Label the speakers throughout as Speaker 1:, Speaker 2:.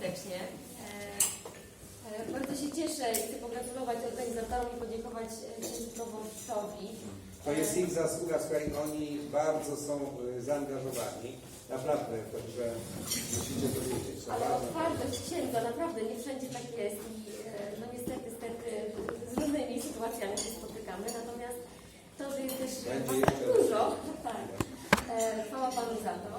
Speaker 1: serdecznie. E, e, Bardzo się cieszę i chcę pogratulować organizatorom i podziękować e, księdzu proboszczowi.
Speaker 2: To jest ich zasługa, słuchaj, oni bardzo są zaangażowani. Naprawdę, także musicie to wiedzieć.
Speaker 1: Ale otwartość księdza, naprawdę nie wszędzie tak jest i no niestety, niestety z różnymi sytuacjami się spotykamy, natomiast to, że jest też
Speaker 2: Będzie
Speaker 1: tak dużo, tak, chwała Panu za to.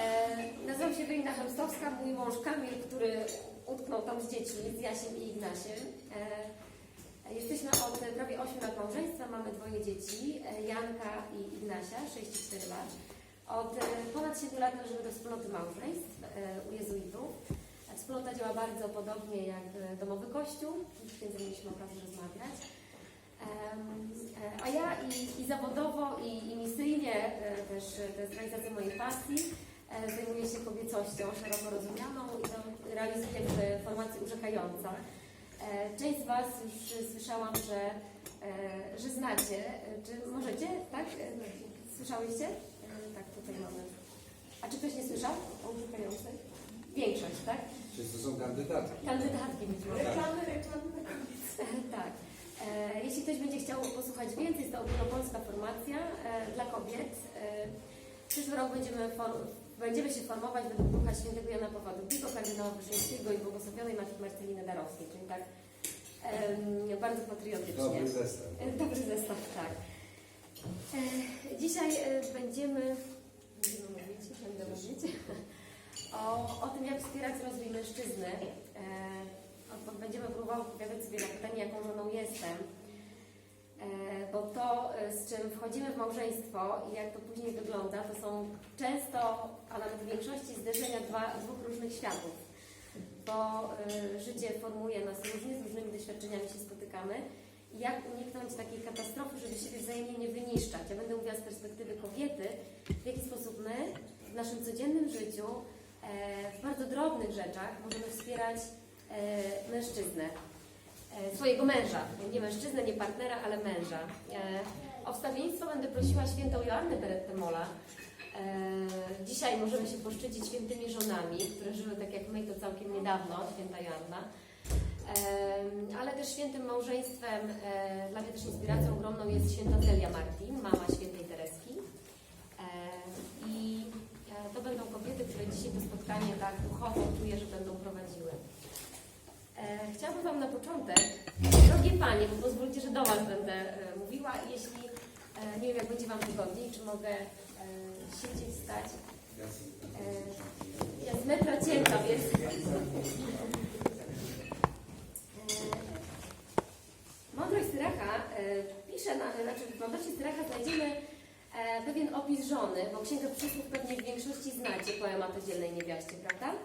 Speaker 1: E, nazywam się Wejna Chemstowska, mój mąż Kamil, który utknął tam z dziećmi, z Jasiem i Ignasiem. E, Jesteśmy od prawie 8 lat małżeństwa, mamy dwoje dzieci, e, Janka i Ignasia, 6 i 4 lat. Od ponad 7 lat należymy do wspólnoty małżeństw u jezuitów. Wspólnota działa bardzo podobnie jak domowy kościół, księdzem mieliśmy okazję rozmawiać. A ja i, i zawodowo, i, i misyjnie, też to jest realizacja mojej pasji, e, zajmuję się kobiecością szeroko rozumianą i to realizuję w formacji urzekająca. E, Część z Was już słyszałam, że, e, że znacie. Czy możecie, tak? E, Słyszałyście? Tak, tutaj mamy. A czy ktoś nie słyszał o urzekającej? Większość, tak?
Speaker 2: Wszyscy są kandydatki.
Speaker 1: Kandydatki być może.
Speaker 3: Reklamy, reklamy.
Speaker 1: Tak. Jeśli ktoś będzie chciał posłuchać więcej, jest to ogólnopolska formacja dla kobiet. Przyszły rok będziemy, będziemy się formować według Ducha Świętego Jana Pawła II, kardynała Wyszyńskiego i błogosławionej Matki Marceliny Darowskiej, czyli tak em, bardzo patriotycznie.
Speaker 2: Dobry zestaw.
Speaker 1: E, Dobry zestaw, tak. E, Dzisiaj e, będziemy, będziemy mówić, będę mówić o, o tym, jak wspierać rozwój mężczyzny. E, Będziemy próbowały odpowiadać sobie na pytanie, jaką żoną jestem. E, Bo to, e, z czym wchodzimy w małżeństwo i jak to później wygląda, to są często, a nawet w większości zderzenia dwa, dwóch różnych światów. Bo e, życie formuje nas różnie, z różnymi doświadczeniami się spotykamy. I jak uniknąć takiej katastrofy, żeby siebie wzajemnie nie wyniszczać? Ja będę mówiła z perspektywy kobiety, w jaki sposób my w naszym codziennym życiu, w bardzo drobnych rzeczach możemy wspierać mężczyznę, swojego męża. Nie mężczyznę, nie partnera, ale męża. E, o wstawiennictwo będę prosiła świętą Joannę Berettemola. E, dzisiaj możemy się poszczycić świętymi żonami, które żyły tak jak my, to całkiem niedawno, święta Joanna. Ale też świętym małżeństwem, e, dla mnie też inspiracją ogromną jest święta Celia Martin, mama świętej Tereski. E, I e, to będą kobiety, które dzisiaj to spotkanie tak duchowo czuję, że będą prowadziły. E, Chciałabym Wam na początek, drogie Panie, bo pozwólcie, że do Was będę e, mówiła, jeśli e, nie wiem, jak będzie Wam wygodniej, czy mogę siedzieć, stać. Ja z metra cienka, więc Mądrość Syracha pisze, na, znaczy w Mądrości Syracha znajdziemy pewien opis żony, bo Księgę Przysłów pewnie w większości znacie poemat o dzielnej niewiaście, prawda?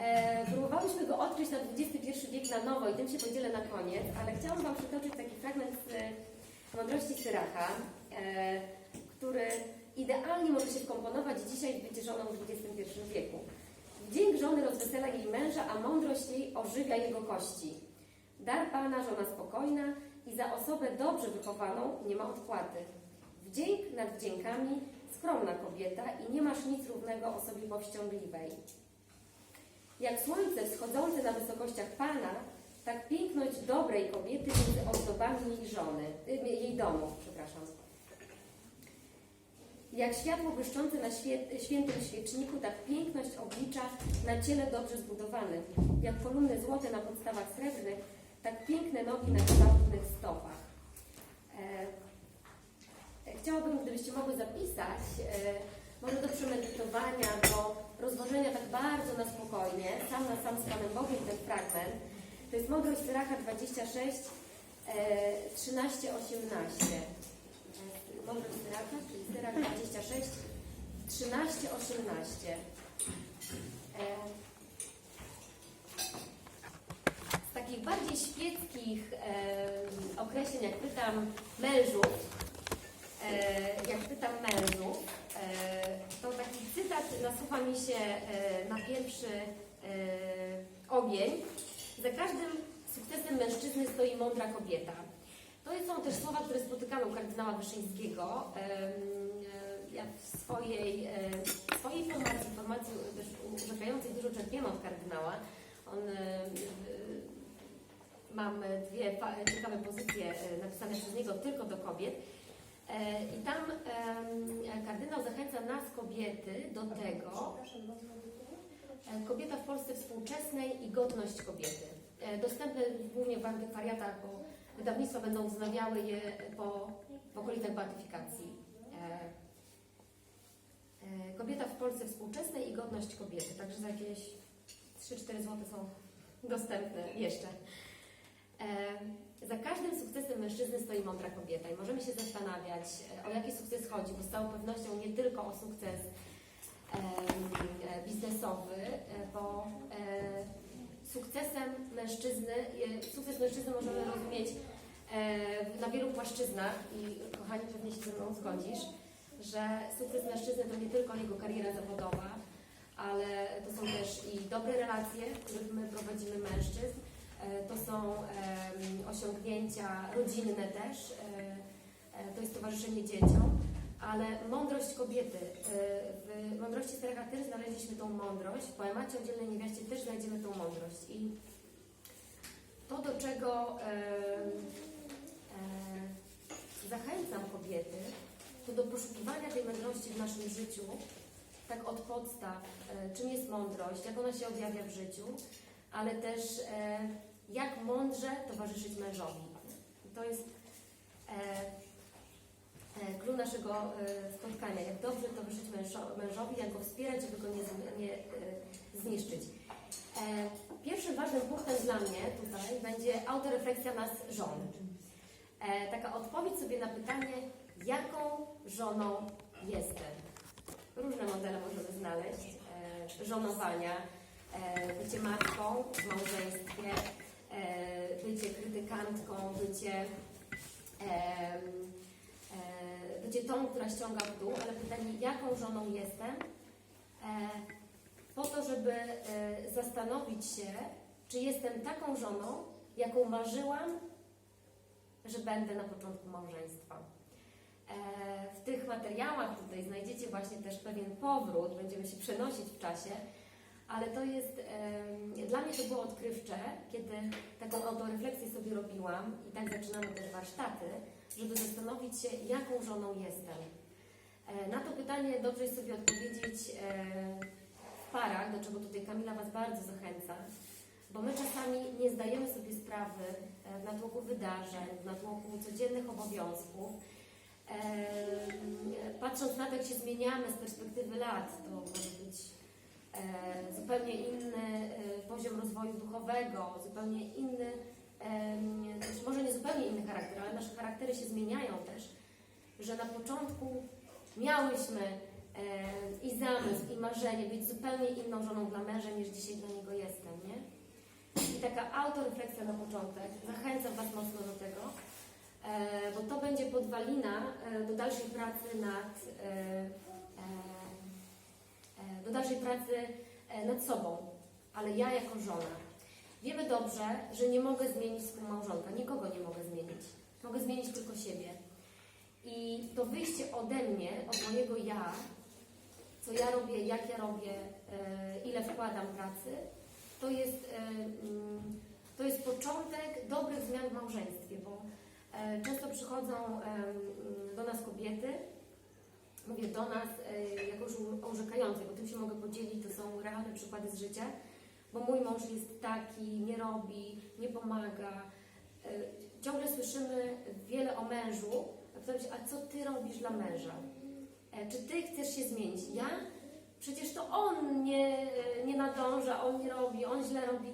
Speaker 1: E, próbowałyśmy go odkryć na XXI wiek na nowo i tym się podzielę na koniec, ale chciałam Wam przytoczyć taki fragment z e, Mądrości Syracha, e, który idealnie może się wkomponować dzisiaj w bycie żoną w XXI wieku. Wdzięk żony rozwesela jej męża, a mądrość jej ożywia jego kości. Dar Pana, żona spokojna i za osobę dobrze wychowaną nie ma odpłaty. Wdzięk nad wdziękami, skromna kobieta i nie masz nic równego osobie powściągliwej. Jak słońce wschodzące na wysokościach Pana, tak piękność dobrej kobiety między ozdobami jej żony, y, jej domu, przepraszam. Jak światło błyszczące na świętym świeczniku, tak piękność oblicza na ciele dobrze zbudowanym. Jak kolumny złote na podstawach srebrnych, tak piękne nogi na kształtnych stopach. E, chciałabym, gdybyście mogły zapisać, e, może do przemedytowania, do rozłożenia tak bardzo na spokojnie, sam na sam z Panem Bogiem ten fragment. To jest Mądrość Syracha 26, e, 13, 18. E, Mądrość Syracha, czyli Syrach 26, 13, 18. E, z takich bardziej świeckich określeń, jak pytam mężów, e, jak pytam mężów, to taki cytat nasuwa mi się e, na pierwszy e, ogień. Za każdym sukcesem mężczyzny stoi mądra kobieta. To są też słowa, które spotykamy u kardynała Wyszyńskiego. E, Ja w swojej, e, swojej formacji, formacji też urzekającej czerpiemy od kardynała. On, mam dwie ciekawe pozycje napisane przez niego tylko do kobiet. E, I tam kardynał zachęca nas, kobiety, do tego, e, kobieta w Polsce współczesnej i godność kobiety. E, Dostępne głównie w antykwariatach, bo wydawnictwa będą wznawiały je po, w okolicach beatyfikacji. Kobieta w Polsce współczesnej i godność kobiety. Także za jakieś 3-4 zł są dostępne jeszcze. Za każdym sukcesem mężczyzny stoi mądra kobieta i możemy się zastanawiać, e, o jaki sukces chodzi, bo z całą pewnością nie tylko o sukces e, biznesowy, e, bo sukcesem mężczyzny, sukces mężczyzny możemy rozumieć na wielu płaszczyznach i kochani pewnie się ze mną zgodzisz, że sukces mężczyzny to nie tylko jego kariera zawodowa, ale to są też i dobre relacje, których my prowadzimy mężczyzn, to są osiągnięcia rodzinne też, e, e, to jest towarzyszenie dzieciom, ale mądrość kobiety. e, W Mądrości Starych Atyry znaleźliśmy tą mądrość, w poemacie o dzielnej niewiaście też znajdziemy tą mądrość. I to, do czego e, zachęcam kobiety, to do poszukiwania tej mądrości w naszym życiu, tak od podstaw, e, czym jest mądrość, jak ona się objawia w życiu, ale też e, jak mądrze towarzyszyć mężowi. To jest e, e, klucz naszego e, spotkania, jak dobrze towarzyszyć mężo- mężowi, jak go wspierać, żeby go nie, nie e, zniszczyć. E, Pierwszym ważnym punktem dla mnie tutaj będzie autorefleksja nas żon. E, Taka odpowiedź sobie na pytanie, jaką żoną jestem. Różne modele możemy znaleźć e, żonowania, e, bycie matką w małżeństwie, bycie krytykantką, bycie, e, bycie tą, która ściąga w dół, ale pytanie, jaką żoną jestem, e, po to, żeby e, zastanowić się, czy jestem taką żoną, jaką marzyłam, że będę na początku małżeństwa. E, W tych materiałach tutaj znajdziecie właśnie też pewien powrót, będziemy się przenosić w czasie, ale to jest, dla mnie to było odkrywcze, kiedy taką autorefleksję sobie robiłam i tak zaczynamy też warsztaty, żeby zastanowić się, jaką żoną jestem. E, Na to pytanie dobrze jest sobie odpowiedzieć e, w parach, do czego tutaj Kamila Was bardzo zachęca, bo my czasami nie zdajemy sobie sprawy e, w natłoku wydarzeń, w natłoku codziennych obowiązków, Patrząc na to, jak się zmieniamy z perspektywy lat, to może być zupełnie inny e, poziom rozwoju duchowego, zupełnie inny, też może nie zupełnie inny charakter, ale nasze charaktery się zmieniają też, że na początku miałyśmy e, i zamysł, i marzenie być zupełnie inną żoną dla męża, niż dzisiaj dla niego jestem, nie? I taka autorefleksja na początek, zachęcam Was mocno do tego, e, bo to będzie podwalina e, do dalszej pracy nad e, e, e, do dalszej pracy e, nad sobą, ale ja jako żona. Wiemy dobrze, że nie mogę zmienić współmałżonka, nikogo nie mogę zmienić. Mogę zmienić tylko siebie. I to wyjście ode mnie, od mojego ja, co ja robię, jak ja robię, e, ile wkładam pracy, to jest, e, mm, to jest początek dobrych zmian w małżeństwie, bo e, często przychodzą do nas kobiety, mówię do nas e, jako już orzekającej, bo tym się mogę podzielić, to są realne przykłady z życia, bo mój mąż jest taki, nie robi, nie pomaga. E, Ciągle słyszymy wiele o mężu, a pytam się, a co ty robisz dla męża? E, Czy ty chcesz się zmienić? Ja? Przecież to on nie, nie nadąża, on nie robi, on źle robi.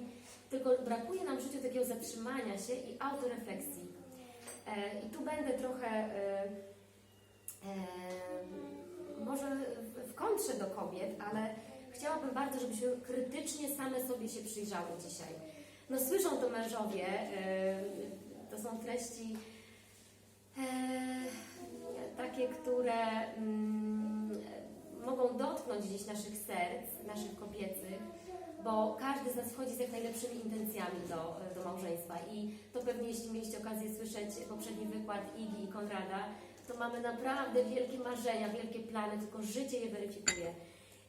Speaker 1: Tylko brakuje nam w życiu takiego zatrzymania się i autorefleksji. I tu będę trochę kontrze do kobiet, ale chciałabym bardzo, żebyśmy krytycznie same sobie się przyjrzały dzisiaj. No słyszą to mężowie, e, to są treści e, takie, które mm, mogą dotknąć gdzieś naszych serc, naszych kobiecych, bo każdy z nas wchodzi z jak najlepszymi intencjami do, do małżeństwa i to pewnie jeśli mieliście okazję słyszeć poprzedni wykład Igi i Konrada, to mamy naprawdę wielkie marzenia, wielkie plany, tylko życie je weryfikuje.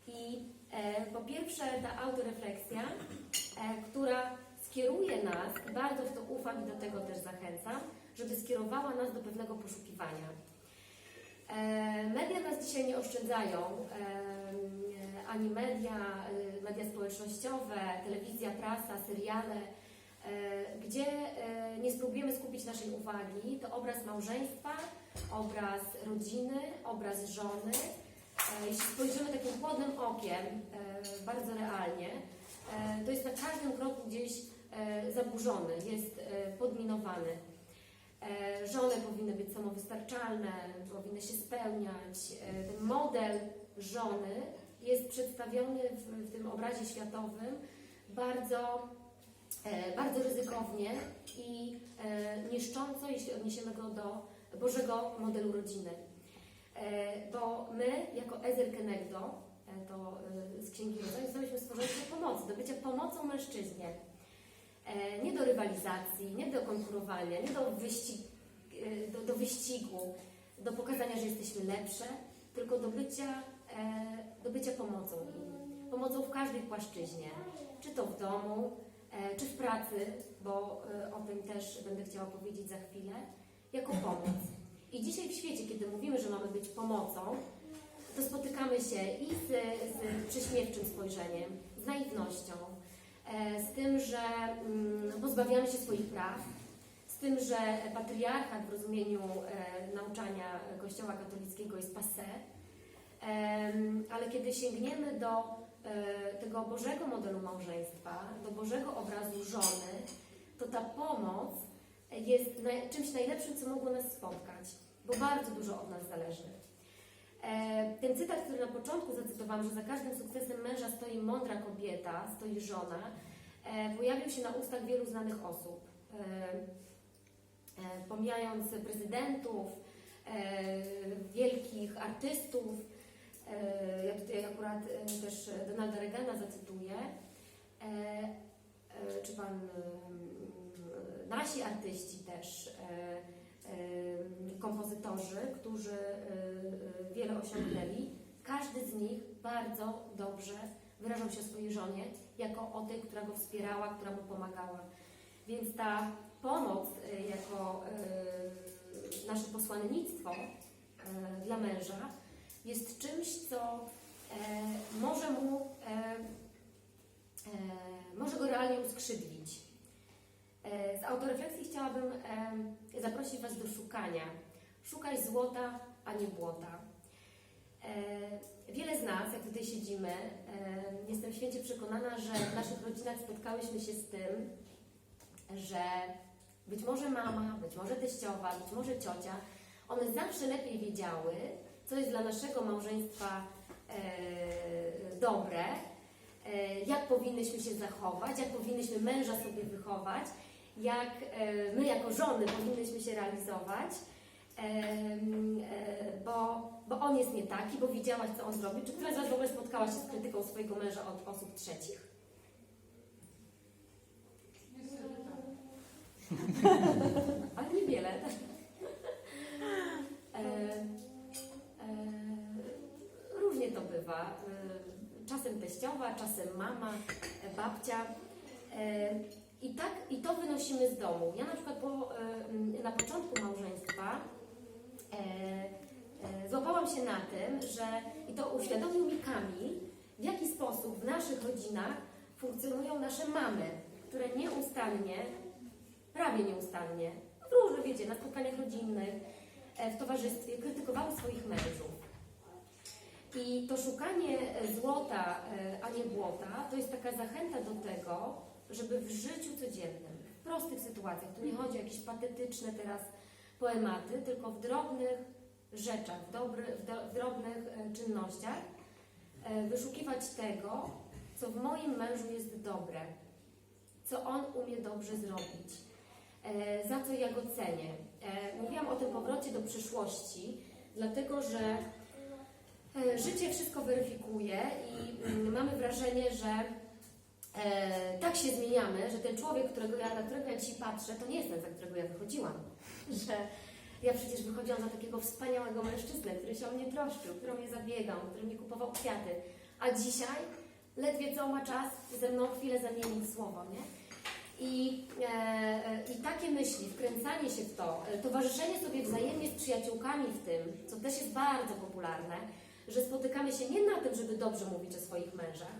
Speaker 1: I E, Po pierwsze, ta autorefleksja, e, która skieruje nas, i bardzo w to ufam i do tego też zachęcam, żeby skierowała nas do pewnego poszukiwania. E, Media nas dzisiaj nie oszczędzają, e, ani media, e, media społecznościowe, telewizja, prasa, seriale, gdzie e, nie spróbujemy skupić naszej uwagi, to obraz małżeństwa, obraz rodziny, obraz żony. E, Jeśli spojrzymy takim chłodnym okiem, e, bardzo realnie, e, to jest na każdym kroku gdzieś e, zaburzony, jest e, podminowany. E, Żony powinny być samowystarczalne, powinny się spełniać. E, Ten model żony jest przedstawiony w, w tym obrazie światowym bardzo, e, bardzo ryzykownie i e, niszcząco, jeśli odniesiemy go do Bożego modelu rodziny. E, Bo my, jako Ezer Kenegdo, e, to e, z Księgi Rodzaju, zostaliśmy stworzeni do pomocy, do bycia pomocą mężczyźnie. E, Nie do rywalizacji, nie do konkurowania, nie do, wyścig, e, do, do wyścigu, do pokazania, że jesteśmy lepsze, tylko do bycia, e, do bycia pomocą im. Pomocą w każdej płaszczyźnie, czy to w domu, e, czy w pracy, bo e, o tym też będę chciała powiedzieć za chwilę, jako pomoc. I dzisiaj w świecie, kiedy mówimy, że mamy być pomocą, to spotykamy się i z, z prześmiewczym spojrzeniem, z naiwnością, e, z tym, że mm, pozbawiamy się swoich praw, z tym, że patriarchat w rozumieniu e, nauczania Kościoła katolickiego jest passé, ale kiedy sięgniemy do e, tego Bożego modelu małżeństwa, do Bożego obrazu żony, to ta pomoc jest czymś najlepszym, co mogło nas spotkać, bo bardzo dużo od nas zależy. E, Ten cytat, który na początku zacytowałam, że za każdym sukcesem męża stoi mądra kobieta, stoi żona, e, pojawił się na ustach wielu znanych osób. Pomijając prezydentów, wielkich artystów, ja tutaj akurat e, też Donalda Reagana zacytuję, e, e, czy pan, e, nasi artyści też, e, e, kompozytorzy, którzy e, e, wiele osiągnęli, każdy z nich bardzo dobrze wyrażał się o swojej żonie jako o tej, która go wspierała, która mu pomagała. Więc ta pomoc e, jako e, nasze posłannictwo e, dla męża jest czymś, co e, może mu e, e, może go realnie uskrzydlić. E, Z autorefleksji chciałabym e, zaprosić Was do szukania. Szukaj złota, a nie błota. E, Wiele z nas, jak tutaj siedzimy, e, jestem święcie przekonana, że w naszych rodzinach spotkałyśmy się z tym, że być może mama, być może teściowa, być może ciocia, one zawsze lepiej wiedziały, co jest dla naszego małżeństwa e, dobre, e, jak powinnyśmy się zachować, jak powinnyśmy męża sobie wychować, jak e, my jako żony powinnyśmy się realizować, bo, bo on jest nie taki, bo widziałaś, co on zrobił. Czy któraś z Was w ogóle spotkała się z krytyką swojego męża od osób trzecich? Ale niewiele. To bywa. E, czasem teściowa, czasem mama, babcia. E, I tak, i to wynosimy z domu. Ja na przykład po, m, na początku małżeństwa e, e, złapałam się na tym, że i to uświadomił mi Kamil, w jaki sposób w naszych rodzinach funkcjonują nasze mamy, które nieustannie prawie nieustannie, w różnych, wiecie, na spotkaniach rodzinnych, w towarzystwie, krytykowały swoich mężów. I to szukanie e, złota, e, a nie błota, to jest taka zachęta do tego, żeby w życiu codziennym, w prostych sytuacjach, tu nie chodzi o jakieś patetyczne teraz poematy, tylko w drobnych rzeczach, w, dobry, w, do, w drobnych e, czynnościach, wyszukiwać tego, co w moim mężu jest dobre, co on umie dobrze zrobić, za co ja go cenię. Mówiłam o tym powrocie do przyszłości, dlatego że życie wszystko weryfikuje i mm, mamy wrażenie, że e, tak się zmieniamy, że ten człowiek, którego ja, na którego ja dzisiaj patrzę, to nie jest ten, za którego ja wychodziłam. Że ja przecież wychodziłam za takiego wspaniałego mężczyznę, który się o mnie troszczył, który mnie zabiegał, który mi kupował kwiaty. A dzisiaj ledwie co ma czas ze mną chwilę zamienić słowo, nie? I, e, e, I takie myśli, wkręcanie się w to, e, towarzyszenie sobie wzajemnie z przyjaciółkami w tym, co też jest bardzo popularne, że spotykamy się nie na tym, żeby dobrze mówić o swoich mężach,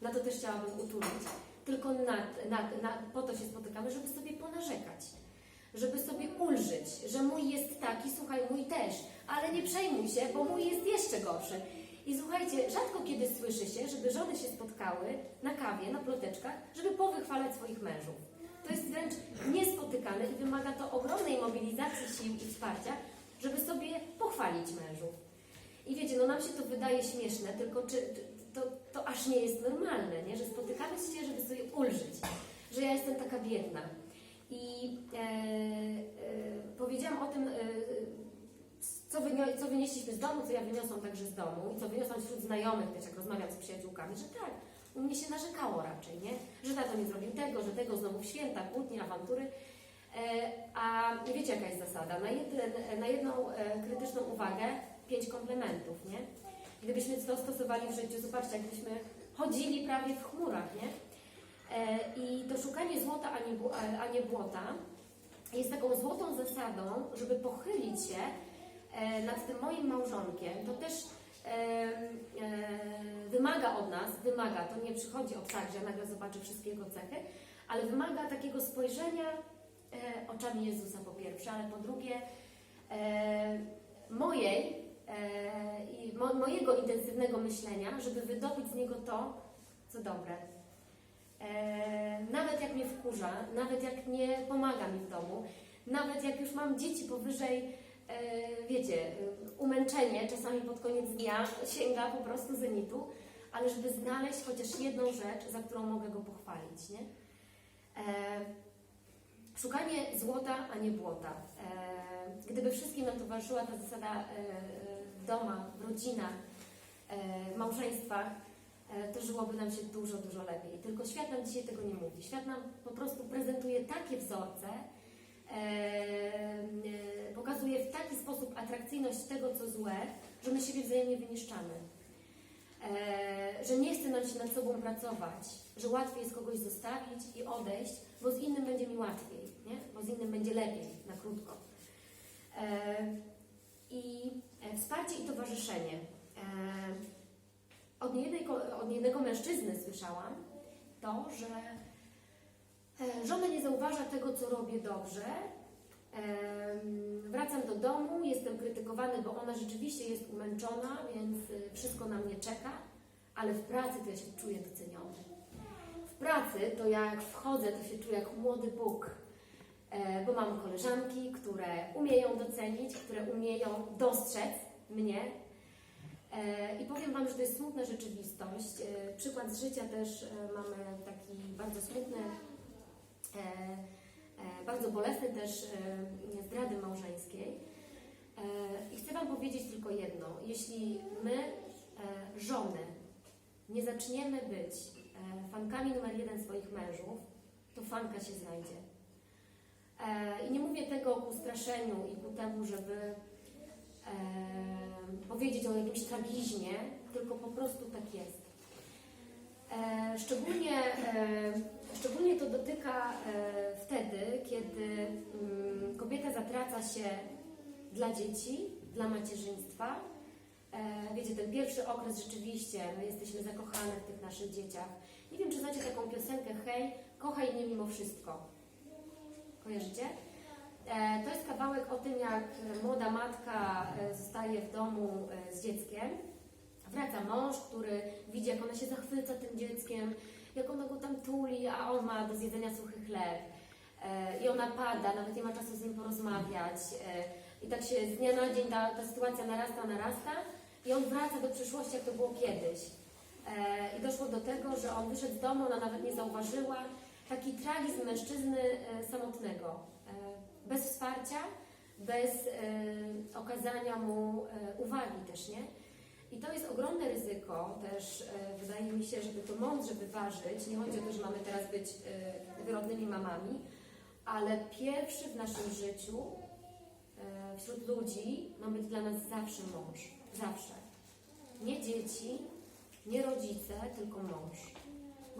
Speaker 1: na to też chciałabym uczulić, tylko na, na, na, po to się spotykamy, żeby sobie ponarzekać, żeby sobie ulżyć, że mój jest taki, słuchaj, mój też, ale nie przejmuj się, bo mój jest jeszcze gorszy. I słuchajcie, rzadko kiedy słyszy się, żeby żony się spotkały na kawie, na ploteczkach, żeby powychwalać swoich mężów. To jest wręcz niespotykane i wymaga to ogromnej mobilizacji sił i wsparcia, żeby sobie pochwalić mężów. I wiecie, no nam się to wydaje śmieszne, tylko czy, to, to aż nie jest normalne, nie? że spotykamy się, żeby sobie ulżyć, że ja jestem taka biedna. I e, e, powiedziałam o tym, e, co, wynio- co wynieśliśmy z domu, co ja wyniosłam także z domu i co wyniosłam wśród znajomych też, jak rozmawiam z przyjaciółkami, że tak, u mnie się narzekało raczej, nie? Że tato nie zrobił tego, że tego, znowu w święta, kłótnie, awantury. E, a wiecie, jaka jest zasada? Na, na jedną e, krytyczną uwagę pięć komplementów, nie? Gdybyśmy to stosowali w życiu, zobaczcie, jakbyśmy chodzili prawie w chmurach, nie? E, I to szukanie złota, a nie, błota jest taką złotą zasadą, żeby pochylić się e, nad tym moim małżonkiem. To też e, wymaga od nas, wymaga, to nie przychodzi od tak, że nagle zobaczę wszystkie jego cechy, ale wymaga takiego spojrzenia oczami Jezusa po pierwsze, ale po drugie mojego intensywnego myślenia, żeby wydobyć z niego to, co dobre. E, nawet jak mnie wkurza, nawet jak nie pomaga mi w domu, nawet jak już mam dzieci powyżej, e, wiecie, umęczenie czasami pod koniec dnia sięga po prostu zenitu, ale żeby znaleźć chociaż jedną rzecz, za którą mogę go pochwalić, nie? E, szukanie złota, a nie błota. Gdyby wszystkim nam towarzyszyła ta zasada domach, w rodzinach, e, w małżeństwach, e, to żyłoby nam się dużo, dużo lepiej. Tylko świat nam dzisiaj tego nie mówi. Świat nam po prostu prezentuje takie wzorce, e, pokazuje w taki sposób atrakcyjność tego, co złe, że my siebie wzajemnie wyniszczamy. Że nie chce nam się nad sobą pracować, że łatwiej jest kogoś zostawić i odejść, bo z innym będzie mi łatwiej, nie? bo z innym będzie lepiej, na krótko. I wsparcie i towarzyszenie. E, od, niejednej, ko- od jednego mężczyzny słyszałam to, że e, żona nie zauważa tego, co robię dobrze. Wracam do domu, jestem krytykowany, bo ona rzeczywiście jest umęczona, więc wszystko na mnie czeka, ale w pracy to ja się czuję doceniony. W pracy to jak wchodzę, to się czuję jak młody Bóg, e, bo mam koleżanki, które umieją docenić, które umieją dostrzec mnie. E, I powiem Wam, że to jest smutna rzeczywistość. E, Przykład z życia też e, mamy taki bardzo smutny, bardzo bolesny też zdrady małżeńskiej. I chcę Wam powiedzieć tylko jedno. Jeśli my, żony, nie zaczniemy być fankami numer jeden swoich mężów, to fanka się znajdzie. E, I nie mówię tego ku straszeniu i ku temu, żeby e, powiedzieć o jakimś tragizmie, tylko po prostu tak jest. E, szczególnie, szczególnie to dotyka wtedy, kiedy mm, kobieta zatraca się dla dzieci, dla macierzyństwa. Wiecie, ten pierwszy okres rzeczywiście, my jesteśmy zakochane w tych naszych dzieciach. Nie wiem, czy znacie taką piosenkę Hej, kochaj mnie mimo wszystko. Kojarzycie? E, To jest kawałek o tym, jak młoda matka e, zostaje w domu e, z dzieckiem. Wraca mąż, który widzi, jak ona się zachwyca tym dzieckiem, jak ona go tam tuli, a on ma do zjedzenia suchy chleb. I ona pada, nawet nie ma czasu z nim porozmawiać. I tak się z dnia na dzień ta, ta sytuacja narasta, narasta. I on wraca do przyszłości, jak to było kiedyś. I doszło do tego, że on wyszedł z domu, ona nawet nie zauważyła. Taki tragizm mężczyzny e, samotnego. E, bez wsparcia, bez e, okazania mu uwagi też, nie? I to jest ogromne ryzyko też, wydaje mi się, żeby to mądrze wyważyć. Nie chodzi o to, że mamy teraz być wyrodnymi mamami, ale pierwszy w naszym życiu wśród ludzi ma być dla nas zawsze mąż. Zawsze. Nie dzieci, Nie rodzice, tylko mąż.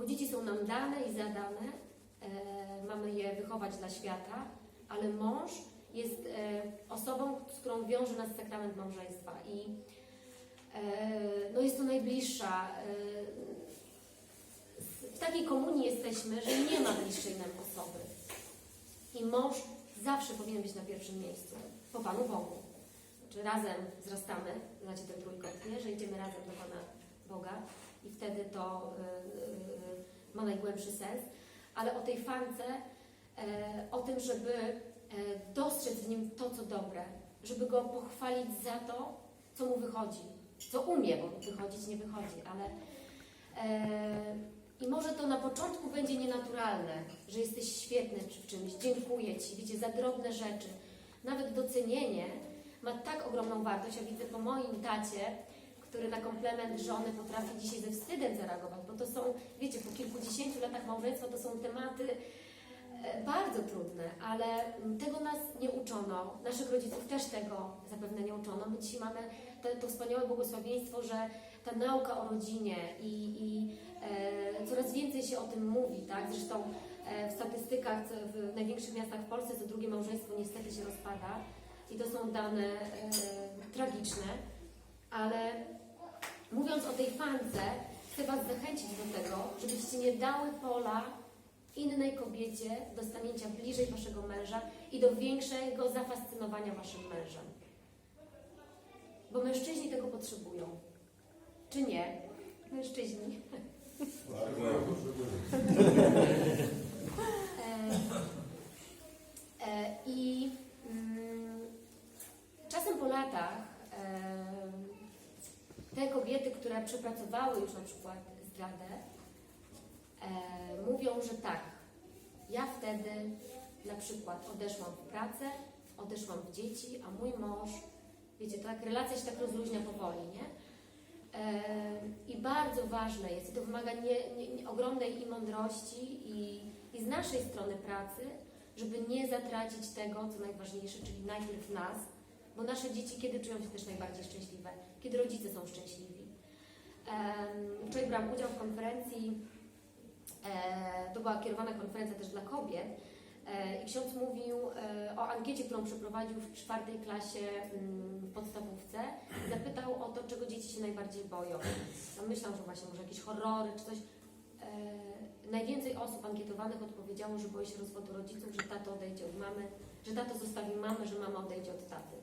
Speaker 1: Bo dzieci są nam dane i zadane, e, mamy je wychować dla świata, ale mąż jest e, osobą, z którą wiąże nas sakrament małżeństwa i e, no jest to najbliższa. E, w takiej komunii jesteśmy, że nie ma bliższej nam osoby. I mąż zawsze powinien być na pierwszym miejscu, po Panu Bogu. Znaczy razem wzrastamy, znacie ten trójkąt, nie? że idziemy razem do Pana Boga i wtedy to y, y, ma najgłębszy sens. Ale o tej fance, e, o tym, żeby e, dostrzec w nim to, co dobre, żeby go pochwalić za to, co mu wychodzi, co umie, bo wychodzić nie wychodzi, ale e, i może to na początku będzie nienaturalne, że jesteś świetny w czymś, dziękuję Ci, wiecie, za drobne rzeczy. Nawet docenienie ma tak ogromną wartość. Ja widzę po moim tacie, który na komplement żony potrafi dzisiaj ze wstydem zareagować, bo to są, wiecie, po kilkudziesięciu latach małżeństwa to są tematy e, bardzo trudne, ale tego nas nie uczono. Naszych rodziców też tego zapewne nie uczono. My dzisiaj mamy to, to wspaniałe błogosławieństwo, że ta nauka o rodzinie i, i e, coraz więcej się o tym mówi, tak? Zresztą e, w statystykach w największych miastach w Polsce co drugie małżeństwo niestety się rozpada i to są dane e, tragiczne, ale mówiąc o tej fance, chcę Was zachęcić do tego, żebyście nie dały pola innej kobiecie do stanięcia bliżej Waszego męża i do większego zafascynowania Waszym mężem. Bo mężczyźni tego potrzebują. Czy nie? Mężczyźni. E, e, I mm, czasem po latach e, te kobiety, które przepracowały już na przykład zdradę, e, mówią, że tak, ja wtedy na przykład odeszłam w pracę, odeszłam w dzieci, a mój mąż, wiecie, tak relacja się tak rozluźnia powoli, nie? E, I bardzo ważne jest, i to wymaga nie, nie, nie, ogromnej i mądrości, i, i z naszej strony pracy, żeby nie zatracić tego, co najważniejsze, czyli najpierw nas, bo nasze dzieci kiedy czują się też najbardziej szczęśliwe? Kiedy rodzice są szczęśliwi. Wczoraj brałam udział w konferencji, e, to była kierowana konferencja też dla kobiet, e, i ksiądz mówił e, o ankiecie, którą przeprowadził w czwartej klasie mm, w podstawówce. Zapytał o to, czego dzieci się najbardziej boją. No myślał, że właśnie może jakieś horrory czy coś. Najwięcej osób ankietowanych odpowiedziało, że boi się rozwodu rodziców, że tato odejdzie od mamy, że tato zostawi mamę, że mama odejdzie od taty.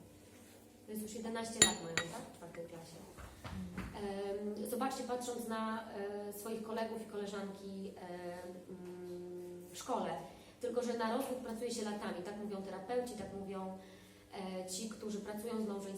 Speaker 1: To jest już 11 lat mają, tak? W czwartej klasie. Zobaczcie, patrząc na e, swoich kolegów i koleżanki w szkole, tylko że na rozwód pracuje się latami, tak mówią terapeuci, tak mówią e, ci, którzy pracują z małżeństwami.